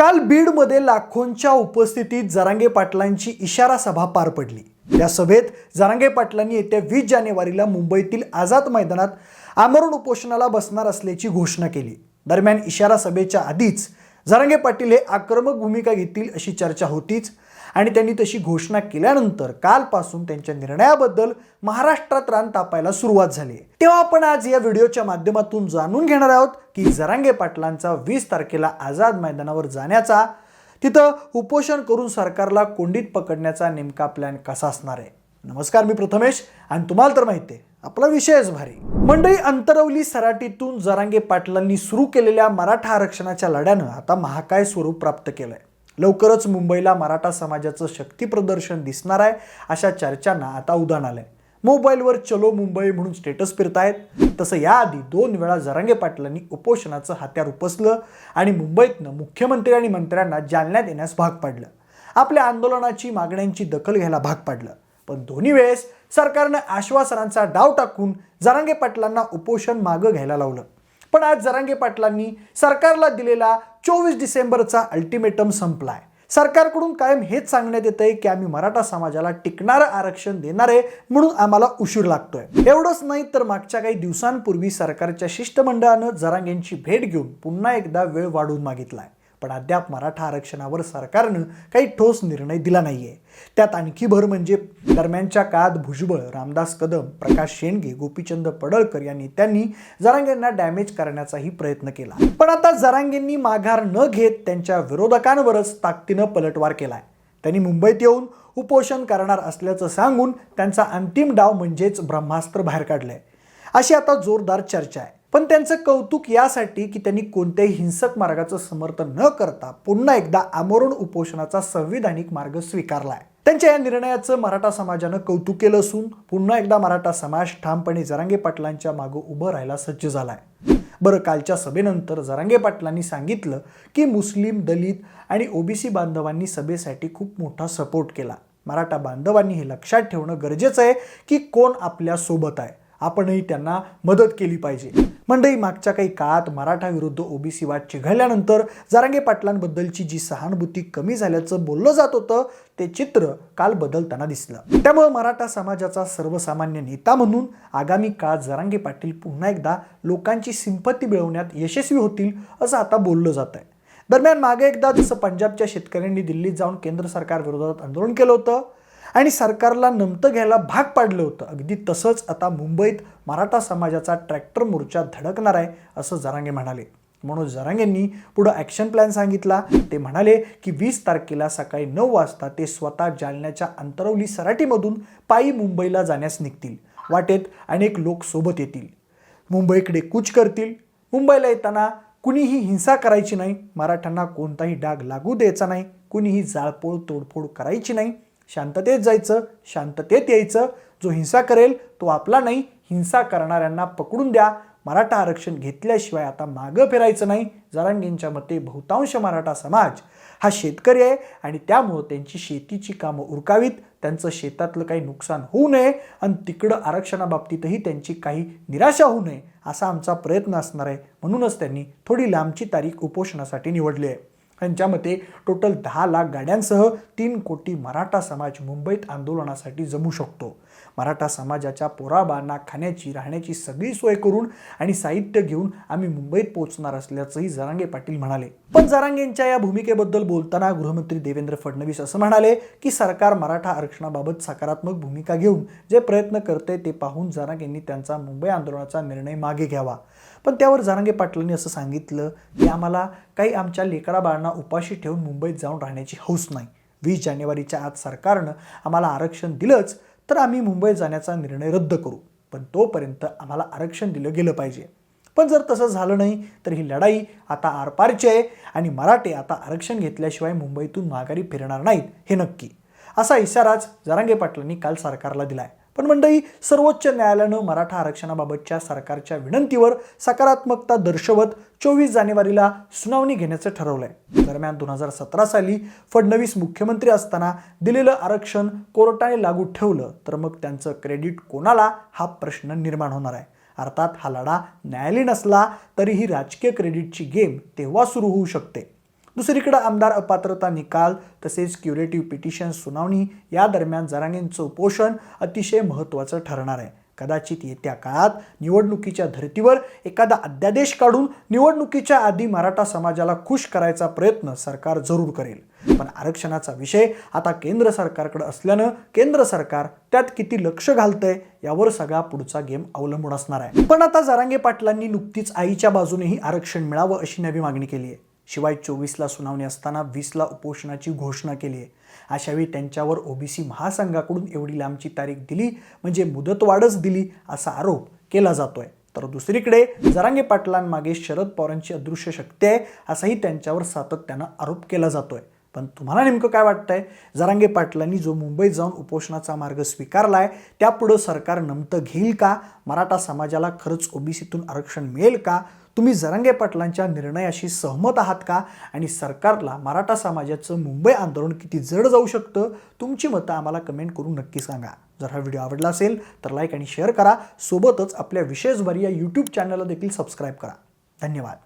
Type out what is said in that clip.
काल बीडमध्ये लाखोंच्या उपस्थितीत जरांगे पाटलांची इशारा सभा पार पडली. या सभेत जरांगे पाटलांनी येत्या वीस जानेवारीला मुंबईतील आझाद मैदानात आमरण उपोषणाला बसणार असल्याची घोषणा केली. दरम्यान इशारा सभेच्या आधीच जरांगे पाटील हे आक्रमक भूमिका घेतील अशी चर्चा होतीच. आणि त्यांनी तशी घोषणा केल्यानंतर कालपासून त्यांच्या निर्णयाबद्दल महाराष्ट्रात रान तापायला सुरुवात झाली तेव्हा आपण आज या व्हिडिओच्या माध्यमातून जाणून घेणार आहोत की जरांगे पाटलांचा वीस तारखेला आझाद मैदानावर जाण्याचा तिथं उपोषण करून सरकारला कोंडीत पकडण्याचा नेमका प्लॅन कसा असणार आहे? नमस्कार मी प्रथमेश आणि तुम्हाला तर माहिती आहे आपला विषयच भारी. मंडळी अंतरवली सराटीतून जरांगे पाटलांनी सुरू केलेल्या मराठा आरक्षणाच्या लढ्यानं आता महाकाय स्वरूप प्राप्त केलंय. लवकरच मुंबईला मराठा समाजाचं शक्तीप्रदर्शन दिसणार आहे अशा चर्चांना आता उदाहरण आलंय. मोबाईलवर चलो मुंबई म्हणून स्टेटस फिरतायत. तसं याआधी दोन वेळा जरांगे पाटलांनी उपोषणाचं हत्यार उपसलं आणि मुंबईतनं मुख्यमंत्री आणि मंत्र्यांना जालन्यात येण्यास भाग पाडलं. आपल्या आंदोलनाची मागण्यांची दखल घ्यायला भाग पाडलं. पण दोन्ही वेळेस सरकारनं आश्वासनांचा डाव टाकून जरांगे पाटलांना उपोषण मागं घ्यायला लावलं. पण आज जरांगे पाटलांनी सरकारला दिलेला चोवीस डिसेंबरचा अल्टिमेटम संपलाय. सरकारकडून कायम हेच सांगण्यात येत आहे की आम्ही मराठा समाजाला टिकणारं आरक्षण देणार आहे म्हणून आम्हाला उशीर लागतोय. एवढंच नाही तर मागच्या काही दिवसांपूर्वी सरकारच्या शिष्टमंडळानं जरांगेंची भेट घेऊन पुन्हा एकदा वेळ वाढवून मागितलाय. पण अद्याप मराठा आरक्षणावर सरकारनं काही ठोस निर्णय दिला नाहीये. त्यात आणखी भर म्हणजे दरम्यानच्या काळात भुजबळ रामदास कदम प्रकाश शेंडगे गोपीचंद पडळकर या नेत्यांनी जरांगेंना डॅमेज करण्याचाही प्रयत्न केला. पण आता जरांगेंनी माघार न घेत त्यांच्या विरोधकांवरच ताकदीनं पलटवार केलाय. त्यांनी मुंबईत येऊन उपोषण करणार असल्याचं सांगून त्यांचा अंतिम डाव म्हणजेच ब्रह्मास्त्र बाहेर काढलंय. अशी आता जोरदार चर्चा आहे. पण त्यांचं कौतुक यासाठी की त्यांनी कोणत्याही हिंसक मार्गाचं समर्थन न करता पुन्हा एकदा आमरण उपोषणाचा संविधानिक मार्ग स्वीकारलाय. त्यांच्या या निर्णयाचं मराठा समाजानं कौतुक केलं असून पुन्हा एकदा मराठा समाज ठामपणे जरांगे पाटलांच्या मागं उभं राहायला सज्ज झालाय. बरं कालच्या सभेनंतर जरांगे पाटलांनी सांगितलं की मुस्लिम दलित आणि ओबीसी बांधवांनी सभेसाठी खूप मोठा सपोर्ट केला. मराठा बांधवांनी हे लक्षात ठेवणं गरजेचं आहे की कोण आपल्यासोबत आहे. आपणही त्यांना मदत केली पाहिजे. मंडळी मागच्या काही काळात मराठा विरुद्ध ओबीसी वाद चिघळल्यानंतर जरांगे पाटलांबद्दलची जी सहानुभूती कमी झाल्याचं बोललं जात होतं ते चित्र काल बदलताना दिसलं. त्यामुळे मराठा समाजाचा सर्वसामान्य नेता म्हणून आगामी काळात जरांगे पाटील पुन्हा एकदा लोकांची सिंपत्ती मिळवण्यात यशस्वी होतील असं आता बोललं जात आहे दरम्यान मागे एकदा जसं पंजाबच्या शेतकऱ्यांनी दिल्लीत जाऊन केंद्र सरकार विरोधात आंदोलन केलं होतं आणि सरकारला नमतं घ्यायला भाग पाडलं होतं. अगदी तसंच आता मुंबईत मराठा समाजाचा ट्रॅक्टर मोर्चा धडकणार आहे असं जरांगे म्हणाले. म्हणून जरांगेंनी पुढं ॲक्शन प्लॅन सांगितला. ते म्हणाले की वीस तारखेला सकाळी नऊ वाजता ते स्वतः जालन्याच्या अंतरवली सराटीमधून पायी मुंबईला जाण्यास निघतील. वाटेत अनेक लोक सोबत येतील. मुंबईकडे कूच करतील. मुंबईला येताना कुणीही हिंसा करायची नाही. मराठ्यांना कोणताही डाग लागू द्यायचा नाही. कुणीही जाळपोळ तोडफोड करायची नाही. शांततेत जायचं शांततेत यायचं. जो हिंसा करेल तो आपला नाही. हिंसा करणाऱ्यांना पकडून द्या. मराठा आरक्षण घेतल्याशिवाय आता मागं फिरायचं नाही. जरांगेंच्या मते बहुतांश मराठा समाज हा शेतकरी आहे आणि त्यामुळं त्यांची शेतीची कामं उरकावीत. त्यांचं शेतातलं काही नुकसान होऊ नये आणि तिकडं आरक्षणाबाबतीतही त्यांची काही निराशा होऊ नये असा आमचा प्रयत्न असणार आहे. म्हणूनच त्यांनी थोडी लांबची तारीख उपोषणासाठी निवडली आहे. त्यांच्या मते टोटल दहा लाख गाड्यांसह तीन कोटी मराठा समाज मुंबईत आंदोलनासाठी जमू शकतो. मराठा समाजाच्या पोराबांना खाण्याची राहण्याची सगळी सोय करून आणि साहित्य घेऊन आम्ही मुंबईत पोहोचणार असल्याचंही जरांगे पाटील म्हणाले. पण जरांगेंच्या या भूमिकेबद्दल बोलताना गृहमंत्री देवेंद्र फडणवीस असं म्हणाले की सरकार मराठा आरक्षणाबाबत सकारात्मक भूमिका घेऊन जे प्रयत्न करते ते पाहून जरांगेंनी त्यांचा मुंबई आंदोलनाचा निर्णय मागे घ्यावा. पण त्यावर जरांगे पाटलांनी असं सांगितलं की आम्हाला काही आमच्या लेकराबाळांना उपाशी ठेवून मुंबईत जाऊन राहण्याची हौस नाही. वीस जानेवारीच्या आज सरकारनं आम्हाला आरक्षण दिलंच तर आम्ही मुंबईत जाण्याचा निर्णय रद्द करू. पण तोपर्यंत आम्हाला आरक्षण दिलं गेलं पाहिजे. पण जर तसं झालं नाही तर ही लढाई आता आरपारची आहे आणि मराठे आता आरक्षण घेतल्याशिवाय मुंबईतून माघारी फिरणार नाहीत हे नक्की. असा इशाराच जरांगे पाटलांनी काल सरकारला दिलाय. पण मंडळी सर्वोच्च न्यायालयानं मराठा आरक्षणाबाबतच्या सरकारच्या विनंतीवर सकारात्मकता दर्शवत चोवीस जानेवारीला सुनावणी घेण्याचं ठरवलंय. दरम्यान दोन हजार सतरा साली फडणवीस मुख्यमंत्री असताना दिलेलं आरक्षण कोर्टाने लागू ठेवलं तर मग त्यांचं क्रेडिट कोणाला हा प्रश्न निर्माण होणार आहे? अर्थात हा लढा न्यायालयीन असला तरीही राजकीय क्रेडिटची गेम तेव्हा सुरू होऊ शकते. दुसरीकडे आमदार अपात्रता निकाल तसेच क्युरेटिव्ह पिटिशन सुनावणी या दरम्यान जरांगेंचं उपोषण अतिशय महत्त्वाचं ठरणार आहे. कदाचित येत्या काळात निवडणुकीच्या धर्तीवर एखादा अध्यादेश काढून निवडणुकीच्या आधी मराठा समाजाला खुश करायचा प्रयत्न सरकार जरूर करेल. पण आरक्षणाचा विषय आता केंद्र सरकारकडे असल्यानं केंद्र सरकार त्यात किती लक्ष घालतंय यावर सगळा पुढचा गेम अवलंबून असणार आहे. पण आता जरांगे पाटलांनी नुकतीच आईच्या बाजूनेही आरक्षण मिळावं अशी नवी मागणी केली आहे शिवाय चोवीसला सुनावणी असताना वीसला उपोषणाची घोषणा केली आहे. अशावेळी त्यांच्यावर ओबीसी महासंघाकडून एवढी लांबची तारीख दिली म्हणजे मुदतवाढच दिली असा आरोप केला जातोय. तर दुसरीकडे जरांगे पाटलांमागे शरद पवारांची अदृश्य शक्ती आहे असाही त्यांच्यावर सातत्यानं आरोप केला जातोय. पण तुम्हाला नेमकं काय वाटतंय? जरांगे पाटलांनी जो मुंबईत जाऊन उपोषणाचा मार्ग स्वीकारलाय त्यापुढं सरकार नमतं घेईल का? मराठा समाजाला खरंच ओबीसीतून आरक्षण मिळेल का? तुम्ही जरांगे पाटलांच्या निर्णयाशी सहमत आहात का? आणि सरकारला मराठा समाजाचं मुंबई आंदोलन किती जड जाऊ शकतं? तुमची मतं आम्हाला कमेंट करून नक्की सांगा. जर हा व्हिडिओ आवडला असेल तर लाईक आणि शेअर करा. सोबतच आपल्या विशेषभर या यूट्यूब चॅनलला देखील सबस्क्राईब करा. धन्यवाद.